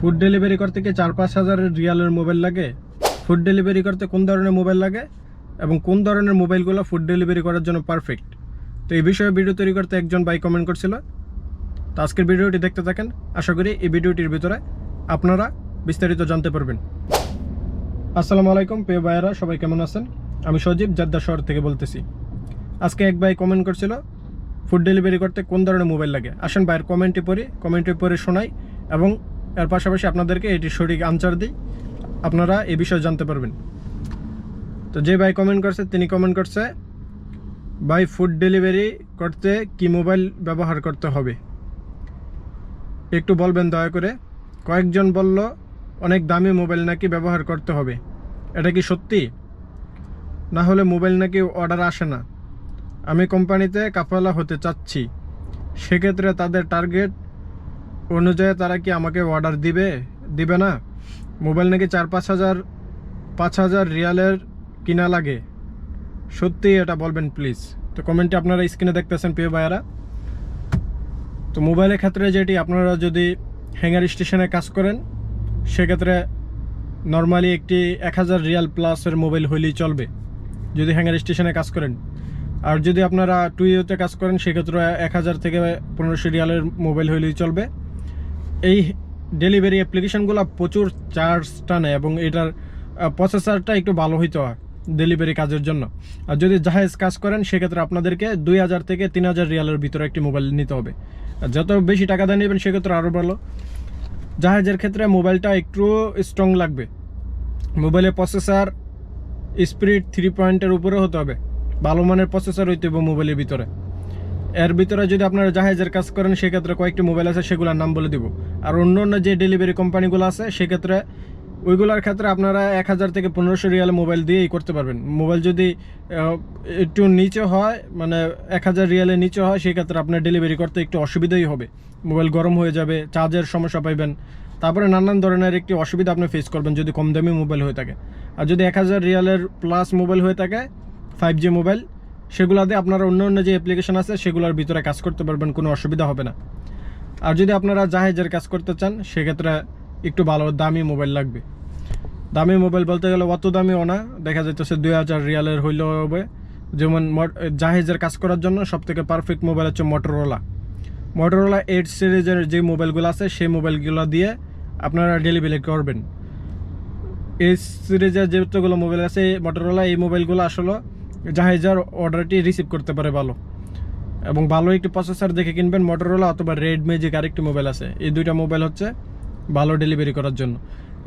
Food delivery করতে কি চার পাঁচ হাজারের রিয়ালের মোবাইল লাগে? ফুড ডেলিভারি করতে কোন ধরনের মোবাইল লাগে? এবং কোন ধরনের মোবাইলগুলো ফুড ডেলিভারি করার জন্য পারফেক্ট তো এই বিষয়ে ভিডিও তৈরি করতে একজন ভাই কমেন্ট করছিল। তো আজকের ভিডিওটি দেখতে থাকেন। আশা করি এই ভিডিওটির ভিতরে আপনারা বিস্তারিত জানতে পারবেন। আসসালামু আলাইকুম, প্রিয় ভাইয়েরা, সবাই কেমন আছেন? আমি সজীব জাদ্দা শহর থেকে বলতেছি। আজকে এক ভাই কমেন্ট করছিল ফুড ডেলিভারি করতে কোন ধরনের মোবাইল লাগে? আসেন ভাইয়ের কমেন্টটি পড়ি কমেন্টটি পড়ে শোনাই এবং এর পাশাপাশি আপনাদেরকে এটি সঠিক আনসার দিই আপনারা এ বিষয়ে জানতে পারবেন। তো যে ভাই কমেন্ট করছে, তিনি কমেন্ট করছে, ভাই ফুড ডেলিভারি করতে কি মোবাইল ব্যবহার করতে হবে? একটু বলবেন দয়া করে। কয়েকজন বলল, অনেক দামি মোবাইল নাকি ব্যবহার করতে হবে? এটা কি সত্যি? না হলে মোবাইল নাকি অর্ডার আসে না। আমি কোম্পানিতে কাফালা হতে চাচ্ছি। সেক্ষেত্রে তাদের টার্গেট অনুযায়ী তারা কি আমাকে অর্ডার দিবে? দিবে না? মোবাইল নাকি চার পাঁচ হাজার পাঁচ হাজার রিয়ালের কিনা লাগে? সত্যি এটা বলবেন প্লিজ তো কমেন্টে আপনারা স্ক্রিনে দেখতেছেন প্রিয় ভাইয়ারা। তো মোবাইলের ক্ষেত্রে যেটি, আপনারা যদি হ্যাঙ্গার স্টেশনে কাজ করেন, সেক্ষেত্রে নর্মালি একটি এক হাজার রিয়াল প্লাসের মোবাইল হইলেই চলবে, যদি হ্যাঙ্গার স্টেশনে কাজ করেন। আর যদি আপনারা টুইওতে কাজ করেন, সেক্ষেত্রে এক হাজার থেকে পনেরোশো রিয়ালের মোবাইল হইলেই চলবে। এই ডেলিভারি অ্যাপ্লিকেশনগুলো প্রচুর চার্জ টানে এবং এটার প্রসেসারটা একটু ভালো হইতে হয় ডেলিভারি কাজের জন্য। আর যদি জাহাজ কাজ করেন, সেক্ষেত্রে আপনাদেরকে দুই হাজার থেকে তিন হাজার রিয়ালের ভিতরে একটি মোবাইল নিতে হবে। আর যত বেশি টাকা দিয়ে নেবেন, সেক্ষেত্রে আরও ভালো। জাহাজের ক্ষেত্রে মোবাইলটা একটু স্ট্রং লাগবে। মোবাইলের প্রসেসার স্পিরিট থ্রি পয়েন্টের উপরে হতে হবে। ভালো মানের প্রসেসর হইতে হবে মোবাইলের ভিতরে। এর ভিতরে যদি আপনারা জাহাজের কাজ করেন, সেক্ষেত্রে কয়েকটি মোবাইল আছে, সেগুলোর নাম বলে দিব। আর অন্য অন্য যে ডেলিভারি কোম্পানিগুলো আছে, সেক্ষেত্রে ওইগুলোর ক্ষেত্রে আপনারা এক হাজার থেকে পনেরোশো রিয়ালে মোবাইল দিয়েই করতে পারবেন। মোবাইল যদি একটু নিচে হয় মানে এক হাজার রিয়ালের নিচে হয়, সেক্ষেত্রে আপনার ডেলিভারি করতে একটু অসুবিধাই হবে। মোবাইল গরম হয়ে যাবে চার্জের সমস্যা পাইবেন। তারপরে নানান ধরনের একটি অসুবিধা আপনি ফেস করবেন যদি কম দামি মোবাইল হয়ে থাকে। আর যদি এক হাজার রিয়ালের প্লাস মোবাইল হয়ে থাকে ফাইভ জি মোবাইল সেগুলোতে আপনারা অন্য অন্য যে অ্যাপ্লিকেশন আছে, সেগুলোর ভিতরে কাজ করতে পারবেন, কোনো অসুবিধা হবে না। আর যদি আপনারা জাহেজের কাজ করতে চান, সেক্ষেত্রে একটু ভালো দামি মোবাইল লাগবে। দামি মোবাইল বলতে গেলে অত দামিও না, দেখা যাইতেছে দুই হাজার রিয়ালের হইলেও হবে। যেমন জাহেজের কাজ করার জন্য সব থেকে পারফেক্ট মোবাইল হচ্ছে মোটরোলা মোটরোলা এইট সিরিজের যে মোবাইলগুলো আছে, সেই মোবাইলগুলো দিয়ে আপনারা ডেলিভারি করবেন। এই সিরিজের যেগুলো মোবাইল আছে মোটরোলা এই মোবাইলগুলো আসলে জাহাজের অর্ডারটি রিসিভ করতে পারে ভালো। এবং ভালো একটি প্রসেসর দেখে কিনবেন মোটরোলা অথবা রেড ম্যাজিক আরেকটি মোবাইল আছে। এই দুইটা মোবাইল হচ্ছে ভালো ডেলিভারি করার জন্য।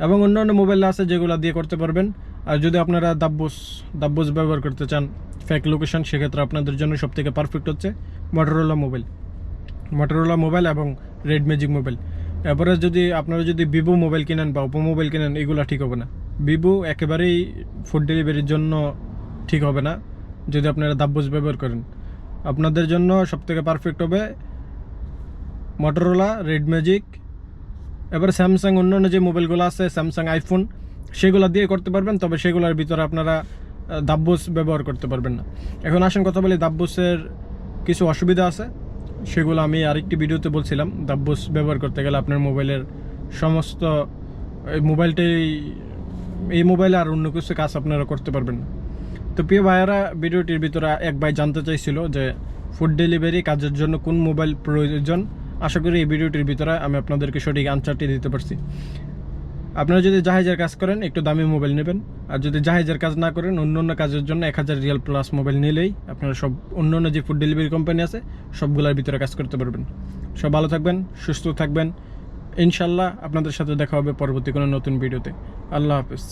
এবং অন্যান্য মোবাইল আছে যেগুলো দিয়ে করতে পারবেন। আর যদি আপনারা দাব্বুস দাব্বুস ব্যবহার করতে চান ফেক লোকেশন সেক্ষেত্রে আপনাদের জন্য সব থেকে পারফেক্ট হচ্ছে মোটরোলা মোবাইল মোটরোলা মোবাইল এবং রেড ম্যাজিক মোবাইল এরপরে যদি আপনারা যদি ভিভো মোবাইল কিনেন বা ওপো মোবাইল কিনেন, এগুলো ঠিক হবে না। ভিভো একেবারেই ফুড ডেলিভারির জন্য ঠিক হবে না, যদি আপনারা দাব্বুস ব্যবহার করেন। আপনাদের জন্য সবথেকে পারফেক্ট হবে মোটরোলা রেড ম্যাজিক এবার স্যামসাং অন্যান্য যে মোবাইলগুলো আছে স্যামসাং আইফোন সেগুলো দিয়ে করতে পারবেন, তবে সেগুলোর ভিতরে আপনারা দাব্বুস ব্যবহার করতে পারবেন না। এখন আসেন কথা বলি দাব্বুসের কিছু অসুবিধা আছে, সেগুলো আমি আরেকটি ভিডিওতে বলছিলাম। দাব্বুস ব্যবহার করতে গেলে আপনার মোবাইলের সমস্ত মোবাইলটাই, এই মোবাইলে আর অন্য কিছু কাজ আপনারা করতে পারবেন না। তো প্রিয় ভাইয়ারা, ভিডিওটির ভিতরে এক ভাই জানতে চাইছিল যে ফুড ডেলিভারি কাজের জন্য কোন মোবাইল প্রয়োজন। আশা করি এই ভিডিওটির ভিতরে আমি আপনাদেরকে সঠিক আনসারটি দিতে পারছি। আপনারা যদি জাহাজের কাজ করেন, একটু দামি মোবাইল নেবেন। আর যদি জাহাজের কাজ না করেন, অন্য অন্য কাজের জন্য এক হাজার রিয়াল প্লাস মোবাইল নিলেই আপনারা সব অন্য অন্য যে ফুড ডেলিভারি কোম্পানি আছে, সবগুলোর ভিতরে কাজ করতে পারবেন। সব ভালো থাকবেন, সুস্থ থাকবেন। ইনশাল্লাহ আপনাদের সাথে দেখা হবে পরবর্তী কোনো নতুন ভিডিওতে। আল্লাহ হাফিজ।